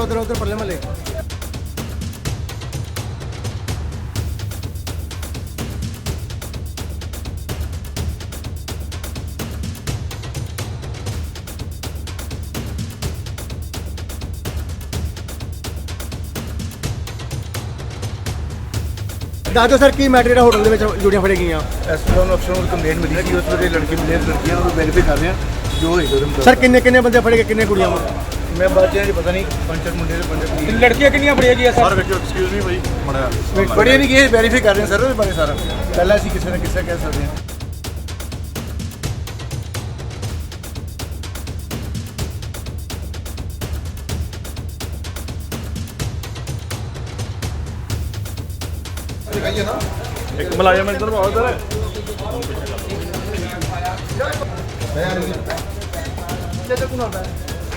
ਉਧਰ ਉਧਰ ਪਰਲੇ ਮਲੇ ਦੱਸੋ ਸਰ ਕੀ ਮੈਟਰ ਜਿਹੜਾ ਹੋਟਲ ਦੇ ਵਿੱਚ ਜੁੜੀਆਂ ਫੜੇ ਗਈਆਂ? ਅਫਸਰ ਨੂੰ ਕੰਪਲੇਂਟ ਮਿਲੀ ਸੀ ਉਸ ਵੇਲੇ ਲੜਕੇ ਮਿਲੇ ਲੜਕੀਆਂ ਨੂੰ ਵੈਰੀਫਾਈ ਕਰ ਰਹੇ ਆ ਜੋ ਹੋਏਗਾ ਉਹਦੇ ਮੁਤਾਬਕ। ਸਰ ਕਿੰਨੇ ਕਿੰਨੇ ਬੰਦੇ ਫੜੇ ਗਏ ਕਿੰਨੇ ਕੁੜੀਆਂ ਵਾ? ਮੈਂ ਬਾਅਦ ਚ ਪਤਾ ਨਹੀਂ ਪੰਜ ਚਾਰ ਮੁੰਡੇ ਦੇ ਬੰਦੇ ਲੜਕੀਆਂ ਕਿੰਨੀਆਂ ਫੜੀਆਂ ਗਈਆਂ ਸਰ? ਵਿੱਚ ਐਕਸਕਿਊਜ਼ ਮੀ ਭਾਈ ਮੜਿਆ ਬੜੇ ਨਹੀਂ ਗਏ ਵੈਰੀਫਾਈ ਕਰ ਰਹੇ ਸਰ ਉਹਦੇ ਬਾਰੇ ਸਾਰਾ। ਪਹਿਲਾਂ ਅਸੀਂ ਕਿਸੇ ਨਾ ਕਿਸੇ ਕਹਿ ਸਕਦੇ ਹਾਂ। ਇੱਕ ਮਲਾਜ਼ਮ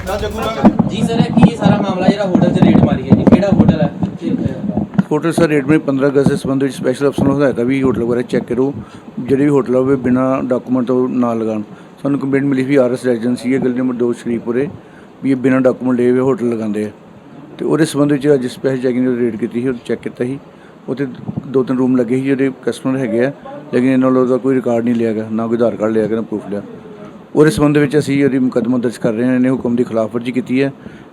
ਜੀ ਸਰ ਇਹ ਕੀ ਸਾਰਾ ਮਾਮਲਾ ਜਿਹੜਾ ਹੋਟਲ 'ਚ ਰੇਡ ਮਾਰੀ ਹੈ ਜੀ? ਕਿਹੜਾ ਹੋਟਲ ਹੈ? ਕਿੱਥੇ ਹੋਇਆ? ਹੋਟਲ ਸਰ ਰੇਟ ਮੇ 15 ਅਗਸਤ ਦੇ ਸੰਬੰਧ ਵਿੱਚ ਸਪੈਸ਼ਲ ਅਫਸਰ ਨੂੰ ਹਦਾਇਤਾਂ ਵੀ ਹੋਟਲ ਬਾਰੇ ਚੈੱਕ ਕਰੋ। ਜਿਹੜੇ ਵੀ ਹੋਟਲ ਹੋਵੇ ਬਿਨਾ ਡਾਕੂਮੈਂਟ ਤੋਂ ਨਾ ਲਗਾਉਣ। ਸਾਨੂੰ ਕੰਪਲੇਂਟ ਮਿਲੀ ਸੀ ਆਰਐਸ ਰੈਜੀਡੈਂਸੀ ਹੈ ਗਲੀ ਨੰਬਰ 2 ਸ਼ਰੀਫਪੁਰੇ ਵੀ ਇਹ ਬਿਨਾ ਡਾਕੂਮੈਂਟ ਲਏ ਹੋਏ ਹੋਟਲ ਲਗਾਉਂਦੇ ਆ। ਤੇ ਉਹਦੇ ਸੰਬੰਧ ਵਿੱਚ ਅੱਜ ਸਪੈਸ਼ਲ ਚੈਕਿੰਗ ਦੀ ਰੇਡ ਕੀਤੀ ਸੀ ਉਹ ਚੈੱਕ ਕੀਤਾ ਸੀ। ਉੱਥੇ ਦੋ ਤਿੰਨ ਰੂਮ ਲੱਗੇ ਸੀ ਜਿਹੜੇ ਕਸਟਮਰ ਹੈਗੇ ਆ ਲੇਕਿਨ ਇਹਨਾਂ ਵੱਲੋਂ ਉਹਦਾ ਕੋਈ ਰਿਕਾਰਡ ਨਹੀਂ ਲਿਆ ਗਿਆ ਨਾ ਕੋਈ ਆਧਾਰ ਕਾਰਡ ਲਿਆ ਗਿਆ ਨਾ ਪ੍ਰੂਫ ਲਿਆ। ਉਹਦੇ ਸੰਬੰਧ ਵਿੱਚ ਅਸੀਂ ਉਹਦੀ ਮੁਕੱਦਮਾ ਦਰਜ ਕਰ ਰਹੇ ਹਾਂ। ਇਹਨੇ ਹੁਕਮ ਦੀ ਖਿਲਾਫਵਰਜੀ ਕੀਤੀ ਹੈ।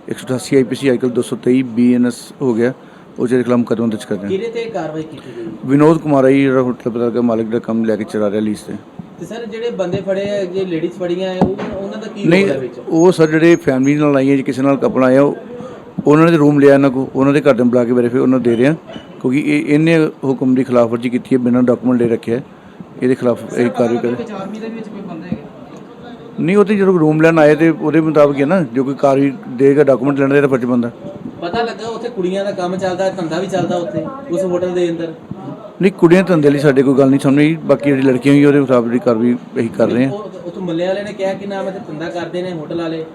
188 ਆਈਪੀਸੀ ਆਈਕਲ 223 ਬੀਐਨਐਸ ਹੋ ਗਿਆ। ਉਹ ਜਿਹੜੇ ਖਿਲਾਫ ਮੁਕੱਦਮਾ ਦਰਜ ਕਰ ਰਹੇ ਹਾਂ। ਕਿਹਦੇ ਤੇ ਕਾਰਵਾਈ ਕੀਤੀ ਗਈ? ਵਿਨੋਦ ਕੁਮਾਰ ਹੈ ਜੀ, ਜਿਹੜਾ ਹੋਟਲ ਪਤਾ ਦਾ ਮਾਲਕ ਦਾ ਕੰਮ ਲੈ ਕੇ ਚਲਾ ਰਿਹਾ ਲੀਜ਼ ਤੇ। ਤੇ ਸਰ ਜਿਹੜੇ ਬੰਦੇ ਫੜੇ ਆ ਜੇ ਲੇਡੀਜ਼ ਫੜੀਆਂ ਉਹ ਉਹਨਾਂ ਦਾ ਕੀ ਨਹੀਂ ਰੋਲ ਹੈ ਵਿੱਚ? ਉਹ ਸਰ ਜਿਹੜੇ ਫੈਮਿਲੀ ਨਾਲ ਆਈਆਂ ਜੀ ਕਿਸੇ ਨਾਲ ਕਪਲ ਆਇਆ ਉਹ ਉਹਨਾਂ ਦੇ ਰੂਮ ਲਿਆ ਇਹਨਾਂ ਕੋ ਉਹਨਾਂ ਦੇ ਘਰ ਦੇ ਬੁਲਾ ਕੇ ਵੈਰੀਫਾਈ ਉਹਨਾਂ ਨੂੰ ਦੇ ਰਿਹਾ ਕਿਉਂਕਿ ਇਹ ਇਹਨੇ ਹੁਕਮ ਦੀ ਖਿਲਾਫਵਰਜੀ ਕੀਤੀ ਹੈ ਬਿਨਾਂ ਡਾਕੂਮੈਂਟ ਲੈ ਰੱਖਿਆ। ਇਹਦੇ ਖਿਲਾਫ ਇਹ ਕਾਰਵਾਈ ਕਰੇ ਆਰਮੀ ਦੇ ਵਿੱਚ ਕੋਈ ਬੰਦਾ ਹੈਗਾ? ਨਹੀਂ ਉਹ ਤੇ ਜਦੋਂ ਰੂਮ ਲੈਣ ਆਏ ਤੇ ਉਹਦੇ ਮੁਤਾਬਕ ਹੀ ਹੈ ਨਾ ਜੋ ਕੋਈ ਕਾਰਵਾਈ ਦੇਗਾ ਡਾਕੂਮੈਂਟ ਲੈਣ ਦਾ ਇਹਦਾ ਫਰਜ਼ ਬੰਦਾ। ਪਤਾ ਲੱਗਾ ਉੱਥੇ ਕੁੜੀਆਂ ਦਾ ਕੰਮ ਚੱਲਦਾ ਧੰਦਾ ਵੀ ਚੱਲਦਾ ਉੱਥੇ ਉਸ ਹੋਟਲ ਦੇ ਅੰਦਰ? ਨਹੀਂ ਕੁੜੀਆਂ ਧੰਦੇ ਲਈ ਸਾਡੇ ਕੋਈ ਗੱਲ ਨਹੀਂ ਸਾਹਮਣੇ। ਬਾਕੀ ਜਿਹੜੀ ਲੜਕੀਆਂ ਹੋਈ ਉਹਦੇ ਮੁਤਾਬਕ ਦੀ ਕਾਰਵਾਈ ਅਸੀਂ ਕਰ ਰਹੇ ਹਾਂ। ਉਹ ਉੱਥੋਂ ਮੱਲੇ ਵਾਲੇ ਨੇ ਕਿਹਾ ਕਿ ਨਾ ਮੈਂ ਤੇ ਧੰਦਾ ਕਰਦੇ ਨੇ ਹੋਟਲ ਵਾਲੇ।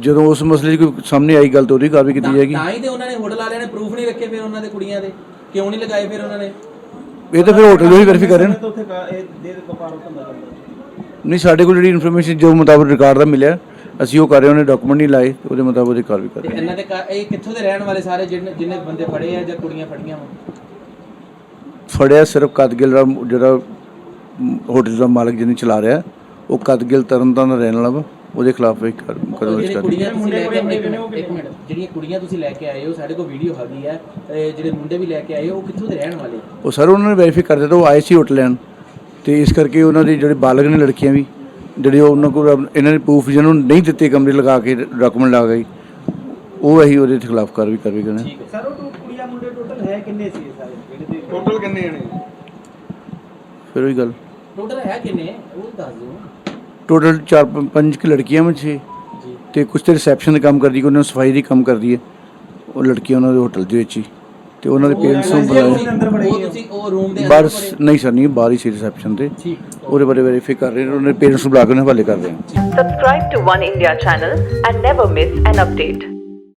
ਜਦੋਂ ਉਸ ਮਸਲੇ 'ਚ ਕੋਈ ਸਾਹਮਣੇ ਆਈ ਗੱਲ ਤਾਂ ਉਹਦੀ ਕਾਰਵਾਈ ਕੀਤੀ ਜਾਏਗੀ। ਤਾਂ ਹੀ ਤੇ ਉਹਨਾਂ ਨੇ ਹੋਟਲ ਵਾਲਿਆਂ ਨੇ ਪ੍ਰੂਫ ਨਹੀਂ ਰੱਖੇ ਫਿਰ ਉਹਨਾਂ ਦੇ ਕੁੜੀਆਂ ਦੇ। ਕਿਉਂ ਨਹੀਂ ਲਗਾਏ ਫਿਰ ਉਹਨਾਂ ਨੇ? ਇਹ ਤਾਂ ਫਿਰ ਹੋਟਲ ਦੇ ਹੀ ਵੈਰੀਫਾਈ ਕਰ ਰਹੇ ਨੇ। ਨਹੀਂ ਸਾਡੇ ਕੋਲ ਜਿਹੜੀ ਇਨਫੋਰਮੇਸ਼ਨ ਜੋ ਮੁਤਾਬਕ ਰਿਕਾਰਡ ਦਾ ਮਿਲਿਆ ਅਸੀਂ ਉਹ ਕਰ ਰਹੇ ਹਾਂ ਉਹਨੇ ਡਾਕੂਮੈਂਟ ਨਹੀਂ ਲਾਏ ਉਹਦੇ ਮੁਤਾਬਕ ਉਹਦੀ ਕਾਰਵਾਈ ਕਰ ਰਹੇ ਹਾਂ। ਇਹਨਾਂ ਦੇ ਘਰ- ਇਹ ਕਿੱਥੋਂ ਦੇ ਰਹਿਣ ਵਾਲੇ ਸਾਰੇ ਜਿਹਨੇ ਜਿਹਨੇ ਬੰਦੇ ਫੜੇ ਆ ਜਾਂ ਕੁੜੀਆਂ ਫੜੀਆਂ ਵਾ? ਫੜਿਆ ਸਿਰਫ ਕਦਗਿਲ ਦਾ ਜਿਹੜਾ ਮ, ਹੋਟਲ ਦਾ ਮਾਲਕ ਜਿਹਨੇ ਚਲਾ ਰਿਹਾ ਉਹ ਕਦਗਿਲ ਤਰਨਤਾਰਨ ਦਾ ਰਹਿਣ ਵਾਲਾ ਵਾ ਉਹਦੇ ਖਿਲਾਫ ਇੱਕ ਕਦਮ ਜਿਹੜੀਆਂ ਕਰ ਕੁੜੀਆਂ ਤੁਸੀਂ ਲੈ ਕੇ ਇੱਕ ਮਿੰਟ ਇੱਕ ਮਿੰਟ ਜਿਹੜੀਆਂ ਕੁੜੀਆਂ ਤੁਸੀਂ ਲੈ ਕੇ ਆਏ ਹੋ ਸਾਡੇ ਕੋਲ ਵੀਡੀਓ ਹੈਗੀ ਹੈ ਤੇ ਜਿਹੜੇ ਮੁੰਡੇ ਵੀ ਲੈ ਕੇ ਆਏ ਹੋ ਉਹ ਕਿੱਥੋਂ ਦੇ ਰਹਿਣ ਵਾਲੇ ਉਹ ਸਰ ਉਹਨਾਂ ਨੇ ਵੈਰੀਫਾਈ ਕਰ ਦਿੱਤਾ ਉਹ ਆਏ ਸੀ ਹੋਟਲ ਲੈਣ। ਤੇ ਇਸ ਕਰਕੇ ਉਹਨਾਂ ਦੇ ਜਿਹੜੇ ਬਾਲਗ ਨੇ ਲੜਕੀਆਂ ਵੀ ਜਿਹੜੇ ਉਹਨਾਂ ਕੋਲ ਇਹਨਾਂ ਨੇ ਪ੍ਰੂਫ ਜਿਹਨਾਂ ਨੂੰ ਨਹੀਂ ਦਿੱਤੇ ਕਮਰੇ ਲਗਾ ਕੇ ਡਾਕੂਮੈਂਟ ਲਗਾ ਗਈ ਉਹ ਅਸੀਂ ਉਹਦੇ ਖਿਲਾਫ ਕਾਰਵਾਈ ਕਾਰਵਾਈ ਕਰਨਾ ਠੀਕ ਹੈ। ਸਰ ਉਹ ਕੁੜੀਆਂ ਮੁੰਡੇ ਟੋਟਲ ਹੈ ਕਿੰਨੇ ਸੀ ਸਾਰੇ? ਜਿਹੜੇ ਟੋਟਲ ਕਿੰਨੇ ਜਣੇ? ਫਿਰ ਉਹੀ ਗੱਲ। ਟੋਟਲ ਹੈ ਕਿੰਨੇ? ਉਹ ਦੱਸ ਦਿਓ। ਟੋਟਲ ਚਾਰ ਪੰਜ- ਪੰਜ ਕਿ ਲੜਕੀਆਂ ਵਿੱਚ ਛੇ। ਜੀ। ਤੇ ਕੁਝ ਤੇ ਰਿਸੈਪਸ਼ਨ ਦਾ ਕੰਮ ਕਰਦੀ ਕੋਈ ਉਹਨਾਂ ਨੂੰ ਸਫ਼ਾਈ ਦੀ ਕੰਮ ਕਰਦੀ ਹੈ। ਉਹ ਲੜਕੀਆਂ ਉਹਨਾਂ ਦੇ ਹੋਟਲ ਦੇ ਵਿੱਚ ਹੀ। ਤੇ ਉਹਨਾਂ ਦੇ ਪੇਰੈਂਟਸ ਨੂੰ ਬੁਲਾਇਆ। ਉਹ ਤੁਸੀਂ ਉਹ ਰੂਮ ਦੇ ਫੜੇ- ਨਹੀਂ ਸਰ ਨਹੀਂ ਬਾਹਰ ਹੀ ਸੀ ਰਿਸੈਪਸ਼ਨ ਤੇ। ਉਹਦੇ ਬਾਰੇ ਵੈਰੀਫਾਈ ਕਰ ਰਹੇ ਨੇ ਉਹਨਾਂ ਦੇ ਪੇਰੈਂਟਸ ਨੂੰ ਬੁਲਾ ਕੇ ਉਹਨਾਂ ਹਵਾਲੇ ਕਰ ਰਹੇ ਹਾਂ Subscribe to One India channel and never miss an update.